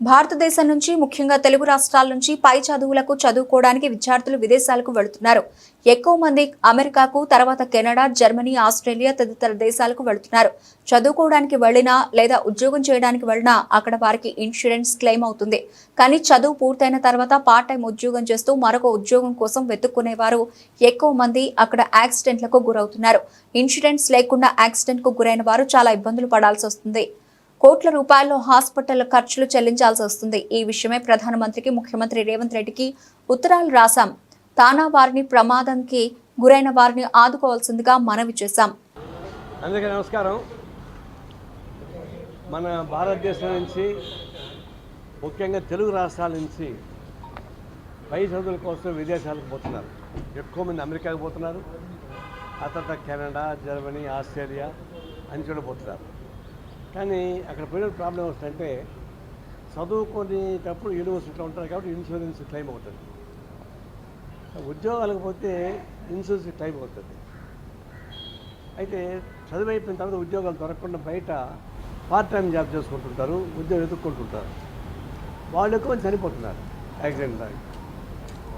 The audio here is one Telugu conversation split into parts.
భారతదేశం నుంచి ముఖ్యంగా తెలుగు రాష్ట్రాల నుంచి పై చదువులకు చదువుకోవడానికి విద్యార్థులు విదేశాలకు వెళుతున్నారు. ఎక్కువ మంది అమెరికాకు తర్వాత కెనడా జర్మనీ ఆస్ట్రేలియా తదితర దేశాలకు వెళుతున్నారు. చదువుకోవడానికి వెళ్ళినా లేదా ఉద్యోగం చేయడానికి వెళ్ళినా అక్కడ వారికి ఇన్సూరెన్స్ క్లెయిమ్ అవుతుంది. కానీ చదువు పూర్తయిన తర్వాత పార్ట్ టైం ఉద్యోగం చేస్తూ మరొక ఉద్యోగం కోసం వెతుక్కునేవారు ఎక్కువ మంది అక్కడ యాక్సిడెంట్లకు గురవుతున్నారు. ఇన్సూరెన్స్ లేకుండా యాక్సిడెంట్కు గురైన వారు చాలా ఇబ్బందులు పడాల్సి వస్తుంది. కోట్ల రూపాయల్లో హాస్పిటల్ ఖర్చులు చెల్లించాల్సి వస్తుంది. ఈ విషయమై ప్రధానమంత్రికి ముఖ్యమంత్రి రేవంత్ రెడ్డికి ఉత్తరాలు రాశాం. తానా వారిని ప్రమాదంకి గురైన వారిని ఆదుకోవాల్సిందిగా మనవి చేశాం. అందరికీ నమస్కారం. మన భారతదేశం నుంచి ముఖ్యంగా తెలుగు రాష్ట్రాల నుంచి పై చదువుల కోసం విదేశాలకు పోతున్నారు. ఎక్కువ మంది అమెరికాకు పోతున్నారు. ఆ తర్వాత కెనడా జర్మనీ ఆస్ట్రేలియా అని కూడా పోతున్నారు. కానీ అక్కడ పోయిన ప్రాబ్లం ఏంటంటే చదువుకునేటప్పుడు యూనివర్సిటీలో ఉంటారు కాబట్టి ఇన్సూరెన్స్ క్లెయిమ్ అవుతుంది. ఉద్యోగాలకు పోతే ఇన్సూరెన్స్ క్లెయిమ్ అవుతుంది. అయితే చదువు అయిపోయిన తర్వాత ఉద్యోగాలు దొరకకుండా బయట పార్ట్ టైం జాబ్ చేసుకుంటుంటారు ఉద్యోగం ఎదుర్కొంటుంటారు. వాళ్ళు ఎక్కువ మంది చనిపోతున్నారు యాక్సిడెంట్ దానికి.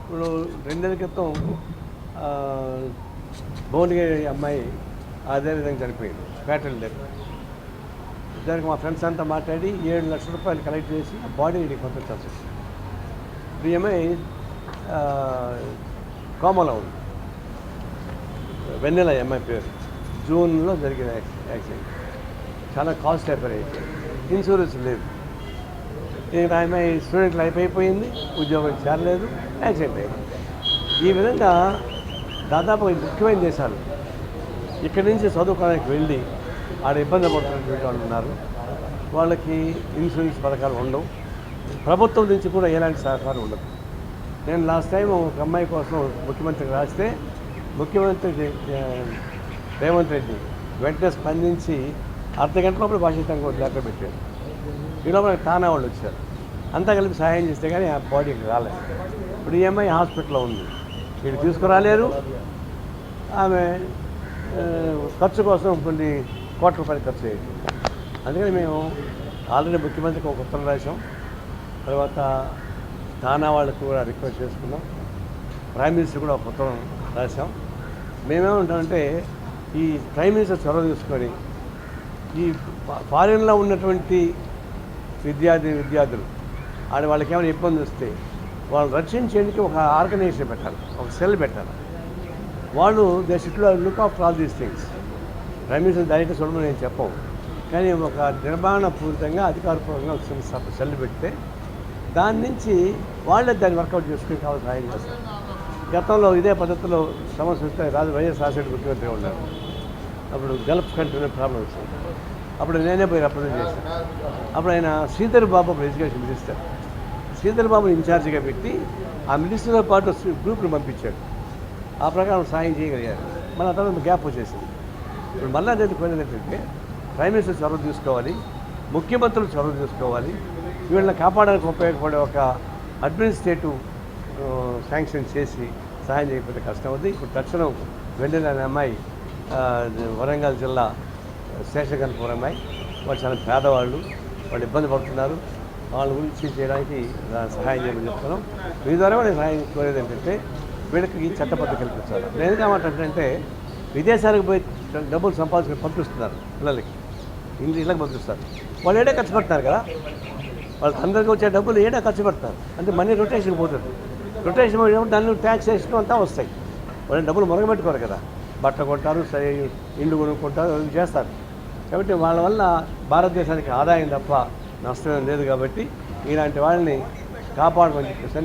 ఇప్పుడు రెండేళ్ళ క్రితం భువనగిరి అమ్మాయి అదే విధంగా చనిపోయింది ఫ్యాటల్ డెత్ దానికి మా ఫ్రెండ్స్ అంతా మాట్లాడి ఏడు లక్షల రూపాయలు కలెక్ట్ చేసి బాడీ పంపించాల్సి వచ్చింది ఇప్పుడు కోమలో ఉంది. వెన్నెల ఎంఐ పేరు. జూన్లో జరిగిన యాక్సి- యాక్సిడెంట్. చాలా కాస్ట్ అయిపోయింది. ఇన్సూరెన్స్ లేదు. ఇంకా ఆమె స్టూడెంట్ లైఫ్ అయిపోయింది. ఉద్యోగం చేరలేదు. యాక్సిడెంట్ అయింది. ఈ విధంగా దాదాపు ముఖ్యమైన దేశాలు. ఇక్కడి నుంచి చదువుకోవడానికి వెళ్ళి ఆడ ఇబ్బంది పడుతున్నటువంటి వాళ్ళు ఉన్నారు. వాళ్ళకి ఇన్సూరెన్స్ పథకాలు ఉండవు. ప్రభుత్వం నుంచి కూడా ఎలాంటి సహకారం ఉండదు. నేను లాస్ట్ టైం ఒక అమ్మాయి కోసం ముఖ్యమంత్రికి రాస్తే ముఖ్యమంత్రి రేవంత్ రెడ్డి వెంటనే స్పందించి అర్ధ గంట లోపల భాషితంగా లెటర్ పెట్టాడు. ఈ లోపల తానా వాళ్ళు వచ్చారు. అంతా కలిపి సహాయం చేస్తే కానీ ఆ బాడీకి రాలేదు. ఇప్పుడు ఈ అమ్మాయి హాస్పిటల్లో ఉంది. వీళ్ళు తీసుకురాలేరు. ఆమె ఖర్చు కోసం కొన్ని కోట్ల రూపాయలు ఖర్చు అయ్యింది అందుకని మేము ఆల్రెడీ ముఖ్యమంత్రికి ఒక ఉత్తరం రాశాం. తర్వాత తానా వాళ్ళకు కూడా రిక్వెస్ట్ చేసుకున్నాం. ప్రైమ్ మినిస్టర్ కూడా ఒక ఉత్తరం రాశాం. మేమేమంటామంటే ఈ ప్రైమ్ మినిస్టర్ చొరవ తీసుకొని ఈ ఫారిన్లో ఉన్నటువంటి విద్యార్థి విద్యార్థులు ఆడ వాళ్ళకి ఏమైనా ఇబ్బంది వస్తే వాళ్ళని రక్షించేందుకు ఒక ఆర్గనైజేషన్ పెట్టాలి ఒక సెల్ పెట్టాలి. వాళ్ళు they should look of all these things Ramesh minister direct చూడమని నేను చెప్పవు కానీ ఒక నిర్మాణపూరితంగా అధికారపూర్వకంగా ఒక సెల్ పెడితే దాని నుంచి వాళ్ళే దాన్ని వర్కౌట్ చేసుకుని కావాలి సహాయం చేస్తారు. గతంలో ఇదే పద్ధతిలో సమస్య వస్తే రాజు వైఎస్ రాజశేఖర్ ముఖ్యమంత్రి ఉన్నారు. అప్పుడు గల్ఫ్ కంట్రీ ప్రాబ్లం వచ్చింది. అప్పుడు నేనే పోయి రిప్రజెంట్ చేశాను అప్పుడు ఆయన శ్రీధర్ బాబు అప్పుడు ఎడ్యుకేషన్ మినిస్టర్. శ్రీధర్ బాబుని ఇన్ఛార్జిగా పెట్టి ఆ మినిస్టర్తో పాటు గ్రూప్ను పంపించాడు. ఆ ప్రకారం సాయం చేయగలిగారు. మళ్ళీ తర్వాత గ్యాప్ వచ్చేసింది. ఇప్పుడు మళ్ళీ నేను కోరినది ఏంటంటే ప్రైమ్ మినిస్టర్ చొరవ తీసుకోవాలి ముఖ్యమంత్రులు చొరవ తీసుకోవాలి వీళ్ళని కాపాడడానికి ఉపయోగపడే ఒక అడ్మినిస్ట్రేటివ్ శాంక్షన్ చేసి సహాయం చేయకపోతే కష్టం అవుతుంది ఇప్పుడు తక్షణం వెళ్ళిన అమ్మాయి వరంగల్ జిల్లా శేషగన్పూర్ అమ్మాయి. వాళ్ళు చాలా పేదవాళ్ళు వాళ్ళు ఇబ్బంది పడుతున్నారు. వాళ్ళ గురించి చేయడానికి సహాయం చేయమని చెప్తున్నాం. మీ ద్వారా నేను సహాయం కోరేది ఏంటంటే వీళ్ళకి ఈ చట్టబద్ధ కల్పించాలి. నేను ఏమంటే విదేశాలకు పోయి డబ్బులు సంపాదించుకుని పంపిస్తున్నారు పిల్లలకి. ఇంటి ఇళ్ళకి పంపిస్తారు వాళ్ళు ఏడే ఖర్చు పెడతారు కదా? వాళ్ళకి అందరికీ వచ్చే డబ్బులు ఏడా ఖర్చు పెడతారు? అంటే మనీ రొటేషన్ పోతుంది. రొటేషన్ పోయినప్పుడు దాన్ని ట్యాక్స్ అంతా వస్తాయి. వాళ్ళు డబ్బులు మొరగబెట్టుకోరు కదా. బట్ట కొంటారు సరే ఇండ్లు కొనుక్కుంటారు అవి చేస్తారు. కాబట్టి వాళ్ళ వల్ల భారతదేశానికి ఆదాయం తప్ప నష్టం లేదు కాబట్టి ఇలాంటి వాళ్ళని కాపాడమని చెప్పేసి